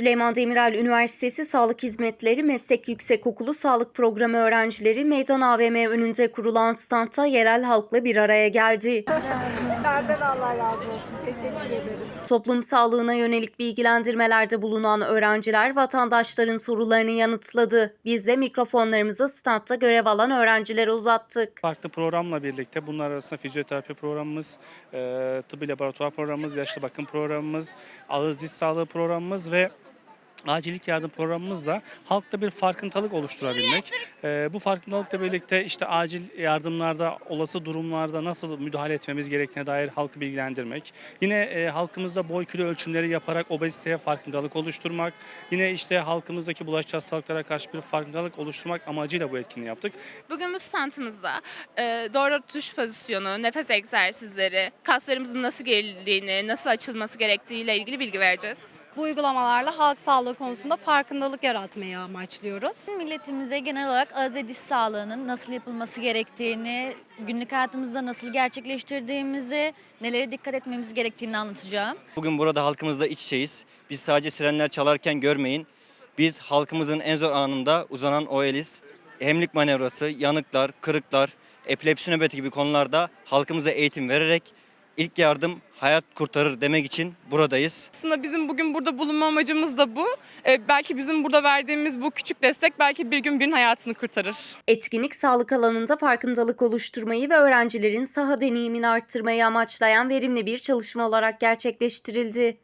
Süleyman Demirel Üniversitesi Sağlık Hizmetleri Meslek Yüksekokulu Sağlık Programı öğrencileri Meydan AVM önünde kurulan standta yerel halkla bir araya geldi. Senden Allah razı olsun. Teşekkür ederim. Toplum sağlığına yönelik bilgilendirmelerde bulunan öğrenciler vatandaşların sorularını yanıtladı. Biz de mikrofonlarımızı standta görev alan öğrencilere uzattık. Farklı programla birlikte bunlar arasında fizyoterapi programımız, e, tıbbi laboratuvar programımız, yaşlı bakım programımız, ağız diş sağlığı programımız ve acillik yardım programımızla halkta bir farkındalık oluşturabilmek. E, bu farkındalıkla birlikte işte acil yardımlarda, olası durumlarda nasıl müdahale etmemiz gerektiğine dair halkı bilgilendirmek. Yine e, halkımızda boy kilo ölçümleri yaparak obeziteye farkındalık oluşturmak. Yine işte halkımızdaki bulaşıcı hastalıklara karşı bir farkındalık oluşturmak amacıyla bu etkinliği yaptık. Bugün bu standımızda e, doğru tutuş pozisyonu, nefes egzersizleri, kaslarımızın nasıl gerildiğini, nasıl açılması gerektiği ile ilgili bilgi vereceğiz. Bu uygulamalarla halk sağlığı konusunda farkındalık yaratmayı amaçlıyoruz. Milletimize genel olarak ağız ve diş sağlığının nasıl yapılması gerektiğini, günlük hayatımızda nasıl gerçekleştirdiğimizi, nelere dikkat etmemiz gerektiğini anlatacağım. Bugün burada halkımızla iç içeyiz. Biz sadece sirenler çalarken görmeyin. Biz halkımızın en zor anında uzanan o eliz, hemlik manevrası, yanıklar, kırıklar, epilepsi nöbeti gibi konularda halkımıza eğitim vererek ilk yardım hayat kurtarır demek için buradayız. Aslında bizim bugün burada bulunma amacımız da bu. Ee, belki bizim burada verdiğimiz bu küçük destek belki bir gün birinin hayatını kurtarır. Etkinlik sağlık alanında farkındalık oluşturmayı ve öğrencilerin saha deneyimini arttırmayı amaçlayan verimli bir çalışma olarak gerçekleştirildi.